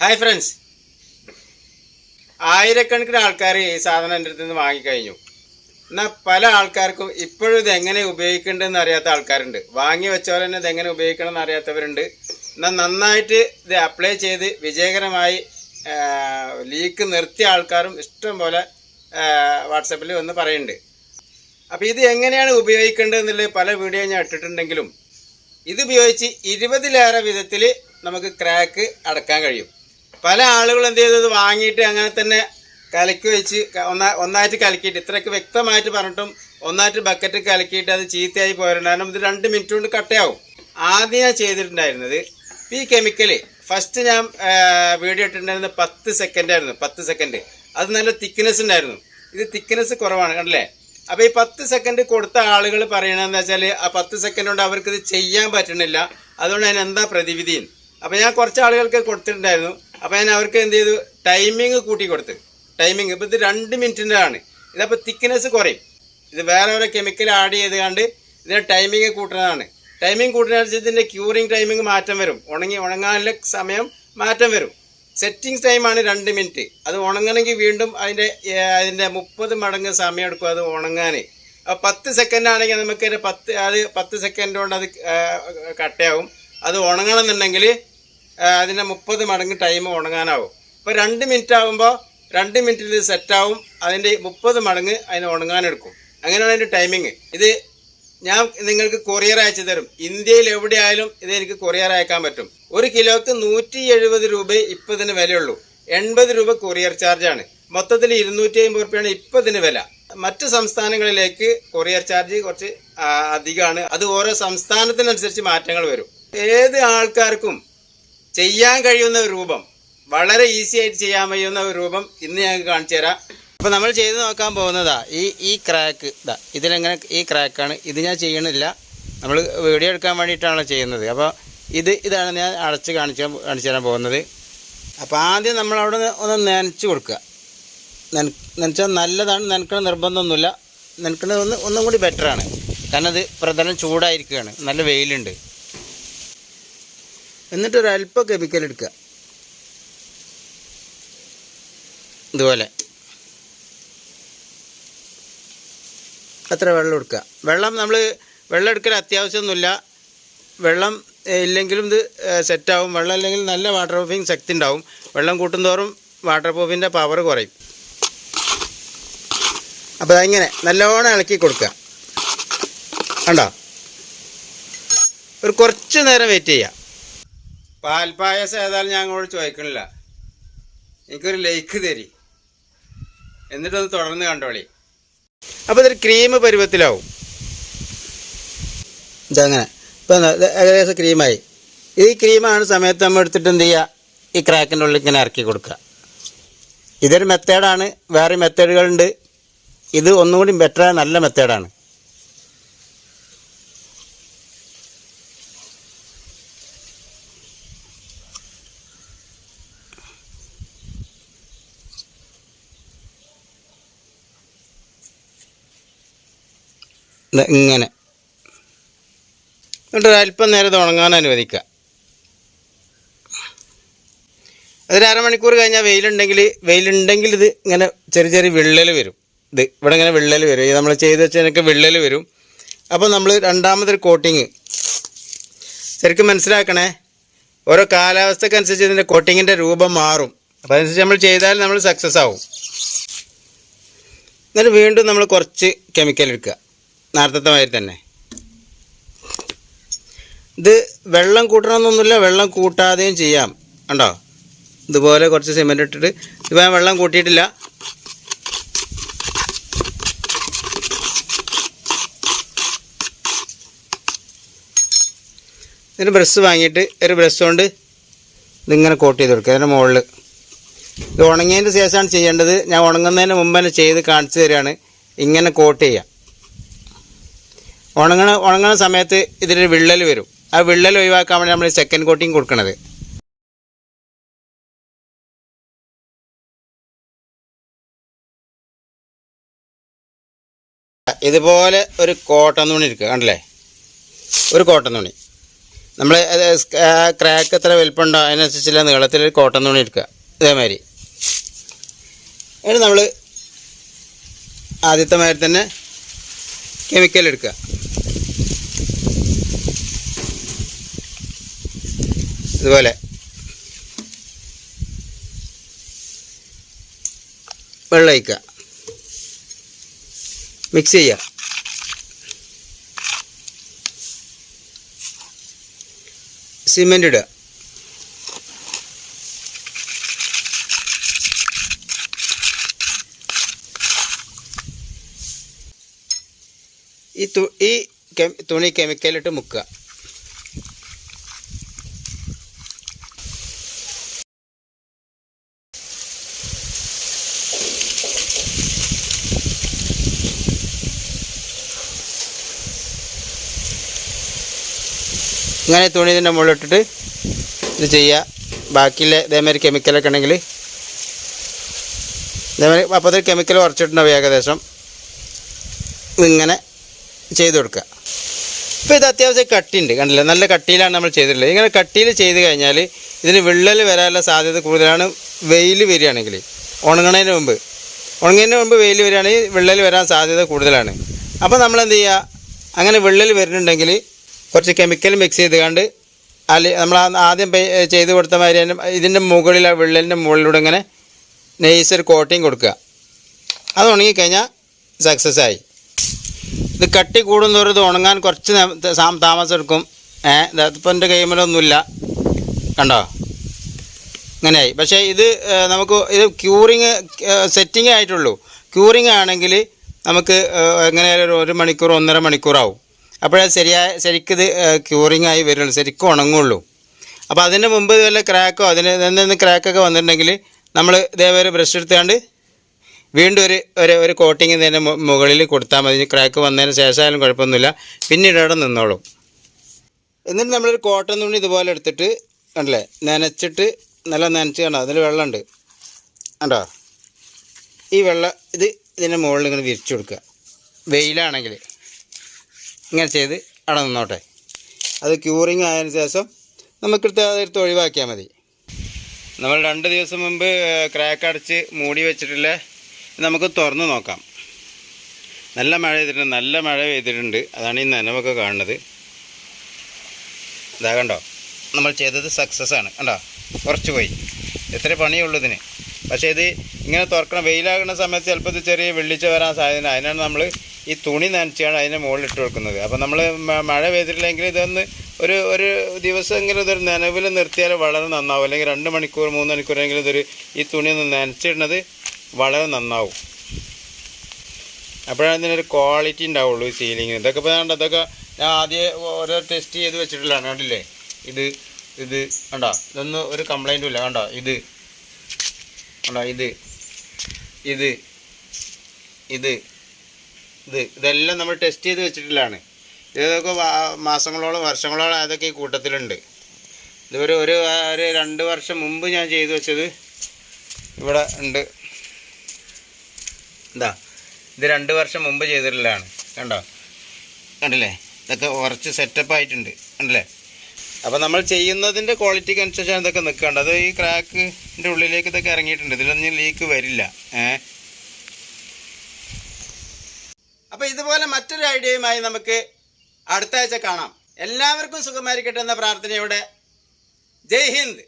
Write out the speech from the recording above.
Hi friends ആയിരക്കണക്കിന് ആൾക്കാർ ഈ സാധനം എന്റെ അടുത്ത് നിന്ന് വാങ്ങിക്കഴിഞ്ഞു. എന്നാൽ പല ആൾക്കാർക്കും ഇപ്പോഴും ഇത് എങ്ങനെ ഉപയോഗിക്കേണ്ടതെന്ന് അറിയാത്ത ആൾക്കാരുണ്ട്. വാങ്ങി വെച്ചവർ തന്നെ ഇത് എങ്ങനെ ഉപയോഗിക്കണം എന്ന് അറിയാത്തവരുണ്ട്. എന്നാൽ നന്നായിട്ട് ഇത് അപ്ലൈ ചെയ്ത് വിജയകരമായി ലീക്ക് നിർത്തിയ ആൾക്കാരും ഇഷ്ടം പോലെ വാട്സപ്പിൽ വന്ന് പറയുന്നുണ്ട്. അപ്പോൾ ഇത് എങ്ങനെയാണ് ഉപയോഗിക്കേണ്ടതെന്നുള്ളത് പല വീഡിയോ ഞാൻ ഇട്ടിട്ടുണ്ടെങ്കിലും ഇതുപയോഗിച്ച് ഇരുപതിലേറെ വിധത്തിൽ നമുക്ക് ക്രാക്ക് അടക്കാൻ കഴിയും. പല ആളുകളും എന്ത് ചെയ്തത് വാങ്ങിയിട്ട് അങ്ങനെ തന്നെ കലക്കി വെച്ച് ഒന്നാ ഒന്നായിട്ട് കലക്കിയിട്ട് ഇത്രയൊക്കെ വ്യക്തമായിട്ട് പറഞ്ഞിട്ടും ഒന്നായിട്ട് ബക്കറ്റ് കലക്കിയിട്ട് അത് ചീത്തയായി പോരുണ്ടായിരുന്നു ഇത് രണ്ട് മിനിറ്റ് കൊണ്ട് കട്ടയാവും. ആദ്യം ഞാൻ ചെയ്തിട്ടുണ്ടായിരുന്നത് ഈ കെമിക്കൽ ഫസ്റ്റ് ഞാൻ വീഡിയോ ഇട്ടിട്ടുണ്ടായിരുന്നത് പത്ത് സെക്കൻഡ് ആയിരുന്നു. പത്ത് സെക്കൻഡ് അത് നല്ല തിക്നെസ് ഉണ്ടായിരുന്നു. ഇത് തിക്നെസ് കുറവാണ് കണ്ടല്ലേ? അപ്പോൾ ഈ പത്ത് സെക്കൻഡ് കൊടുത്ത ആളുകൾ പറയണതെന്ന് വെച്ചാൽ ആ പത്ത് സെക്കൻഡ് കൊണ്ട് അവർക്കിത് ചെയ്യാൻ പറ്റണില്ല. അതുകൊണ്ട് അതിന് എന്താ പ്രതിവിധി? അപ്പൊ ഞാൻ കുറച്ച് ആളുകൾക്ക് കൊടുത്തിട്ടുണ്ടായിരുന്നു. അപ്പൊ ഞാൻ അവർക്ക് എന്ത് ചെയ്തു? ടൈമിങ് കൂട്ടി കൊടുത്ത്. ടൈമിങ് ഇപ്പൊ ഇത് രണ്ട് മിനിറ്റിന്റെ ആണ് ഇതപ്പോൾ തിക്നെസ് കുറയും. ഇത് വേറെ ഓരോ കെമിക്കൽ ആഡ് ചെയ്ത് കണ്ട് ഇതിന്റെ ടൈമിങ് കൂട്ടുന്നതാണ്. ടൈമിങ് കൂട്ടുന്നതനുസരിച്ച് ഇതിന്റെ ക്യൂറിങ് ടൈമിംഗ് മാറ്റം വരും. ഉണങ്ങി ഉണങ്ങാനുള്ള സമയം മാറ്റം വരും. സെറ്റിംഗ് ടൈമാണ് രണ്ട് മിനിറ്റ്. അത് ഉണങ്ങണമെങ്കിൽ വീണ്ടും അതിന്റെ അതിന്റെ മുപ്പത് മടങ്ങ് സമയം എടുക്കും അത് ഉണങ്ങാൻ അപ്പോൾ പത്ത് സെക്കൻഡ് ആണെങ്കിൽ നമുക്ക് പത്ത് അത് പത്ത് സെക്കൻഡ് കൊണ്ട് അത് കട്ടയാവും അത് ഉണങ്ങണമെന്നുണ്ടെങ്കിൽ അതിന്റെ മുപ്പത് മടങ്ങ് ടൈം ഉണങ്ങാനാവും. ഇപ്പോൾ രണ്ട് മിനിറ്റ് ആകുമ്പോൾ രണ്ട് മിനിറ്റിൽ ഇത് സെറ്റാവും അതിന്റെ മുപ്പത് മടങ്ങ് അതിന് ഉണങ്ങാനെടുക്കും. അങ്ങനെയാണ് അതിന്റെ ടൈമിങ് ഇത് ഞാൻ നിങ്ങൾക്ക് കൊറിയർ അയച്ചു തരും. ഇന്ത്യയിൽ എവിടെയായാലും ഇത് എനിക്ക് കൊറിയർ അയക്കാൻ പറ്റും. ഒരു കിലോക്ക് നൂറ്റി എഴുപത് രൂപ ഇപ്പം ഇതിന് വിലയുള്ളൂ. എൺപത് രൂപ കൊറിയർ ചാർജാണ് മൊത്തത്തിൽ ഇരുന്നൂറ്റി അമ്പത് റുപ്യാണ് ഇപ്പം ഇതിന് വില. മറ്റ് സംസ്ഥാനങ്ങളിലേക്ക് കൊറിയർ ചാർജ് കുറച്ച് അധികമാണ്. അത് ഓരോ സംസ്ഥാനത്തിനനുസരിച്ച് മാറ്റങ്ങൾ വരും. ഏത് ആൾക്കാർക്കും ചെയ്യാൻ കഴിയുന്ന ഒരു രൂപം. വളരെ ഈസി ആയിട്ട് ചെയ്യാൻ കഴിയുന്ന ഒരു രൂപം ഇന്ന് ഞാൻ കാണിച്ചു തരാം. അപ്പോൾ നമ്മൾ ചെയ്ത് നോക്കാൻ പോകുന്നതാ ഈ ഈ ക്രാക്ക് ഇതാ ഇതിലെങ്ങനെ ഈ ക്രാക്കാണ് ഇത് ഞാൻ ചെയ്യണില്ല. നമ്മൾ വീഡിയോ എടുക്കാൻ വേണ്ടിയിട്ടാണ് ചെയ്യുന്നത്. അപ്പോൾ ഇത് ഇതാണ് ഞാൻ അടച്ച് കാണിച്ച് കാണിച്ചു തരാൻ പോകുന്നത്. അപ്പോൾ ആദ്യം നമ്മൾ അവിടെ ഒന്ന് നനച്ച് കൊടുക്കുക. നന നനച്ചാൽ നല്ലതാണ്. നനക്കണ നിർബന്ധമൊന്നുമില്ല. നനക്കണത് ഒന്ന് ഒന്നും കൂടി ബെറ്ററാണ് കാരണം അത് പ്രധാനം ചൂടായിരിക്കുകയാണ്. നല്ല വെയിലുണ്ട്. എന്നിട്ട് ഒരു അല്പം കെമിക്കൽ എടുക്കുക ഇതുപോലെ. അത്ര വെള്ളം എടുക്കുക വെള്ളം നമ്മൾ വെള്ളം എടുക്കൽ അത്യാവശ്യമൊന്നുമില്ല. വെള്ളം ഇല്ലെങ്കിലും ഇത് സെറ്റാവും. വെള്ളം ഇല്ലെങ്കിൽ നല്ല വാട്ടർ പ്രൂഫിങ് ശക്തി ഉണ്ടാവും. വെള്ളം കൂട്ടുന്തോറും വാട്ടർ പ്രൂഫിന്റെ പവർ കുറയും. അപ്പോൾ അതിങ്ങനെ നല്ലോണം ഇളക്കി കൊടുക്കുക കണ്ടോ? ഒരു കുറച്ച് നേരം വെയിറ്റ് ചെയ്യുക പാൽപ്പായസം ഏതായാലും ഞാൻ അങ്ങോട്ട് ചോദിക്കണില്ല. എനിക്കൊരു ലൈക്ക് തരി. എന്നിട്ടൊന്ന് തുടർന്ന് കണ്ടോളി. അപ്പോൾ ഇതൊരു ക്രീം പരുവത്തിലാവും. ഇതങ്ങനെ ഇപ്പം ഏകദേശം ക്രീമായി ഈ ക്രീമാണ് സമയത്ത് നമ്മൾ എടുത്തിട്ട് എന്ത് ചെയ്യുക ഈ ക്രാക്കിന്റെ ഉള്ളിൽ ഇങ്ങനെ ഇറക്കി കൊടുക്കുക. ഇതൊരു മെത്തേഡാണ് വേറെ മെത്തേഡുകളുണ്ട് ഇത് ഒന്നുകൂടി ബെറ്ററായ നല്ല മെത്തേഡാണ് ഇങ്ങനെ. എന്നിട്ട് ഒരല്പം നേരം ഇത് ഉണങ്ങാൻ അനുവദിക്കുക. അതൊരു അരമണിക്കൂർ കഴിഞ്ഞാൽ വെയിലുണ്ടെങ്കിൽ വെയിലുണ്ടെങ്കിൽ ഇത് ഇങ്ങനെ ചെറിയ ചെറിയ വിള്ളൽ വരും. ഇത് ഇവിടെ ഇങ്ങനെ വിള്ളൽ വരും. ഇത് നമ്മൾ ചെയ്ത് വെച്ചതിനൊക്കെ വിള്ളൽ വരും. അപ്പോൾ നമ്മൾ രണ്ടാമതൊരു കോട്ടിങ്. ശരിക്കും മനസ്സിലാക്കണേ? ഓരോ കാലാവസ്ഥക്കനുസരിച്ച് ഇതിന്റെ കോട്ടിങ്ങിന്റെ രൂപം മാറും. അപ്പോൾ അതനുസരിച്ച് നമ്മൾ ചെയ്താൽ നമ്മൾ സക്സസ് ആവും. എന്നിട്ട് വീണ്ടും നമ്മൾ കുറച്ച് കെമിക്കൽ എടുക്കുക. നേരത്തെ മാതിരി തന്നെ. ഇത് വെള്ളം കൂട്ടണമെന്നൊന്നുമില്ല വെള്ളം കൂട്ടാതെയും ചെയ്യാം. കണ്ടോ? ഇതുപോലെ കുറച്ച് സിമെന്റ് ഇട്ടിട്ട് ഇപ്പോൾ ഞാൻ വെള്ളം കൂട്ടിയിട്ടില്ല. ഇതിന് ബ്രഷ് വാങ്ങിയിട്ട് ഒരു ബ്രഷ് കൊണ്ട് ഇതിങ്ങനെ കോട്ട് ചെയ്ത് കൊടുക്കുക. അതിന്റെ മുകളിൽ ഇത് ഉണങ്ങിയതിന് ശേഷമാണ് ചെയ്യേണ്ടത്. ഞാൻ ഉണങ്ങുന്നതിന് മുമ്പ് തന്നെ ചെയ്ത് കാണിച്ചു തരികയാണ് ഇങ്ങനെ കോട്ട് ചെയ്യുക ഉണങ്ങണ ഉണങ്ങണ സമയത്ത് ഇതിലൊരു വിള്ളൽ വരും. ആ വിള്ളൽ ഒഴിവാക്കാൻ വേണ്ടി നമ്മൾ സെക്കൻഡ് കോട്ടിങ് കൊടുക്കണത്. ഇതുപോലെ ഒരു കോട്ടൺ തുണി എടുക്കുക കണ്ടില്ലേ? ഒരു കോട്ടൺ തുണി. നമ്മൾ ക്രാക്ക് എത്ര വലിപ്പമുണ്ടോ അതിനനുസരിച്ചുള്ള നീളത്തിൽ ഒരു കോട്ടൺ തുണി എടുക്കുക ഇതേമാതിരി. എന്നിട്ട് നമ്മൾ ആദ്യത്തെ മാതിരി തന്നെ കെമിക്കൽ എടുക്കുക ഇതുപോലെ. വെള്ളം മിക്സ് ചെയ്യുക. സിമെന്റ് ഇടുക. ഈ തു ഈ തുണി കെമിക്കലിട്ട് മുക്കുക. ഇങ്ങനെ തുണി ഇതിന്റെ മുകളിലിട്ടിട്ട് ഇത് ചെയ്യുക ബാക്കിയുള്ള ഇതേമാതിരി കെമിക്കലൊക്കെ ഉണ്ടെങ്കിൽ ഇതേമാതിരി അപ്പോൾ അതൊരു കെമിക്കൽ കുറച്ചിട്ടുണ്ടാവും ഏകദേശം. ഇതിങ്ങനെ ചെയ്ത് കൊടുക്കുക. ഇപ്പോൾ ഇത് അത്യാവശ്യം കട്ടിയുണ്ട്. കണ്ടില്ല? നല്ല കട്ടിയിലാണ് നമ്മൾ ചെയ്തിട്ടുള്ളത്. ഇങ്ങനെ കട്ടിയിൽ ചെയ്ത് കഴിഞ്ഞാൽ ഇതിന് വിള്ളൽ വരാനുള്ള സാധ്യത കൂടുതലാണ്. വെയിൽ വരികയാണെങ്കിൽ. ഉണങ്ങണതിന് മുമ്പ്. ഉണങ്ങുന്നതിന് മുമ്പ് വെയിൽ വരികയാണെങ്കിൽ വിള്ളൽ വരാൻ സാധ്യത കൂടുതലാണ്. അപ്പോൾ നമ്മൾ എന്ത് ചെയ്യുക? അങ്ങനെ വിള്ളൽ വരുന്നുണ്ടെങ്കിൽ കുറച്ച് കെമിക്കൽ മിക്സ് ചെയ്ത് കണ്ട് അല്ലെ നമ്മൾ ആദ്യം ചെയ്ത് കൊടുത്ത മാതിരി തന്നെ ഇതിന്റെ മുകളിൽ ആ വിള്ളലിന്റെ മുകളിലൂടെ ഇങ്ങനെ നെയ്സ് ഒരു കോട്ടിങ് കൊടുക്കുക. അത് ഉണങ്ങിക്കഴിഞ്ഞാൽ സക്സസ് ആയി. ഇത് കട്ടി കൂടുന്നതോറും ഇത് ഉണങ്ങാൻ കുറച്ച് താമസം എടുക്കും. ഏഹ് ഇപ്പം എന്റെ കൈമലൊന്നുമില്ല. കണ്ടോ? ഇങ്ങനെയായി. പക്ഷേ ഇത് നമുക്ക് ഇത് ക്യൂറിങ് സെറ്റിംഗ് ആയിട്ടുള്ളൂ. ക്യൂറിങ് ആണെങ്കിൽ നമുക്ക് എങ്ങനെയായാലും ഒരു മണിക്കൂർ ഒന്നര മണിക്കൂറാവും. അപ്പോഴേ ശരിയായ ശരിക്കിത് ക്യൂറിങ് ആയി വരുള്ളൂ ശരിക്കും ഉണങ്ങുള്ളൂ. അപ്പോൾ അതിന് മുമ്പ് വല്ല ക്രാക്കോ അതിന് എന്തെന്ന് ക്രാക്കൊക്കെ വന്നിട്ടുണ്ടെങ്കിൽ നമ്മൾ ഇതേപോലെ ബ്രഷ് എടുത്തുകൊണ്ട് വീണ്ടും ഒരു ഒരു ഒരു കോട്ടിങ് ഇതിന്റെ മുകളിൽ കൊടുത്താൽ മതി. ക്രാക്ക് വന്നതിന് ശേഷമായാലും കുഴപ്പമൊന്നുമില്ല. പിന്നീട് അവിടെ നിന്നോളും. എന്നിട്ട് നമ്മളൊരു കോട്ടൺ തുണി ഇതുപോലെ എടുത്തിട്ട് ഉണ്ടല്ലേ നനച്ചിട്ട് നല്ല നനച്ച് കണ്ടോ? അതിൽ വെള്ളമുണ്ട്. കണ്ടോ? ഈ വെള്ളം ഇത് ഇതിന്റെ മുകളിൽ ഇങ്ങനെ വിരിച്ചു കൊടുക്കുക. വെയിലാണെങ്കിൽ. ഇങ്ങനെ ചെയ്ത് അവിടെ നിന്നോട്ടെ. അത് ക്യൂറിങ് ആയതിനു ശേഷം നമുക്ക് അതെടുത്ത് ഒഴിവാക്കിയാൽ മതി. നമ്മൾ രണ്ട് ദിവസം മുമ്പ് ക്രാക്ക് അടച്ച് മൂടി വെച്ചിട്ടില്ല നമുക്ക് തുറന്ന് നോക്കാം. നല്ല മഴ ചെയ്തിട്ടുണ്ട് നല്ല മഴ പെയ്തിട്ടുണ്ട്. അതാണ് ഈ നനവൊക്കെ കാണുന്നത്. ഇതാ കണ്ടോ? നമ്മൾ ചെയ്തത് സക്സസ് ആണ്. കണ്ടോ? കുറച്ച് പോയി. എത്ര പണിയുള്ളൂ ഇതിന്. പക്ഷേ ഇത് ഇങ്ങനെ തുറക്കണം വെയിലാകുന്ന സമയത്ത് ചിലപ്പോൾ ഇത് ചെറിയ വെള്ളിച്ച വരാൻ സാധ്യത അതിനാണ് നമ്മൾ ഈ തുണി നനച്ചാണ് അതിന്റെ മുകളിൽ ഇട്ട് കൊടുക്കുന്നത് അപ്പോൾ നമ്മൾ മഴ പെയ്തിട്ടില്ലെങ്കിൽ ഇതൊന്ന് ഒരു ഒരു ദിവസമെങ്കിലും ഇതൊരു നനവിൽ നിർത്തിയാൽ വളരെ നന്നാവും. അല്ലെങ്കിൽ രണ്ട് മണിക്കൂർ മൂന്ന് മണിക്കൂറെങ്കിലും ഇതൊരു ഈ തുണി ഒന്ന് നനച്ചിടുന്നത് വളരെ നന്നാവും. അപ്പോഴാണ് ഇതിനൊരു ക്വാളിറ്റി ഉണ്ടാവുള്ളൂ ഈ സീലിങ്ങിന് ഇതൊക്കെ ഇപ്പോൾ കണ്ടോ ഇതൊക്കെ ഞാൻ ആദ്യം ഓരോ ടെസ്റ്റ് ചെയ്ത് വെച്ചിട്ടുള്ളതാണ്. കണ്ടില്ലേ? ഇത് ഇത് കണ്ടോ? ഇതൊന്നും ഒരു കംപ്ലൈന്റും ഇല്ല. കണ്ടോ? ഇത്. കണ്ടോ? ഇത്. ഇത്. ഇത്. ഇത് ഇതെല്ലാം നമ്മൾ ടെസ്റ്റ് ചെയ്ത് വെച്ചിട്ടുള്ളതാണ്. ഇതൊക്കെ മാസങ്ങളോളം വർഷങ്ങളോളം അതൊക്കെ ഈ കൂട്ടത്തിലുണ്ട്. ഇതുവരെ ഒരു ഒരു രണ്ട് വർഷം മുമ്പ് ഞാൻ ചെയ്തു വെച്ചത് ഇവിടെ ഉണ്ട്. എന്താ ഇത് രണ്ട് വർഷം മുമ്പ് ചെയ്തിട്ടുള്ളതാണ്. കണ്ടോ? കണ്ടില്ലേ? ഇതൊക്കെ കുറച്ച് സെറ്റപ്പ് ആയിട്ടുണ്ട്. കണ്ടില്ലേ? അപ്പോൾ നമ്മൾ ചെയ്യുന്നതിന്റെ ക്വാളിറ്റിക്ക് അനുസരിച്ചാണ് ഇതൊക്കെ നിൽക്കേണ്ടത്. അത് ഈ ക്രാക്കിന്റെ ഉള്ളിലേക്ക് ഇതൊക്കെ ഇറങ്ങിയിട്ടുണ്ട്. ഇതിലൊന്നും ലീക്ക് വരില്ല. ഏ? അപ്പോൾ ഇതുപോലെ മറ്റൊരു ഐഡിയയുമായി നമുക്ക് അടുത്ത ആഴ്ച കാണാം. എല്ലാവർക്കും സുഖമായിരിക്കട്ടെ എന്ന പ്രാർത്ഥനയോടെ. ജയ് ഹിന്ദ്.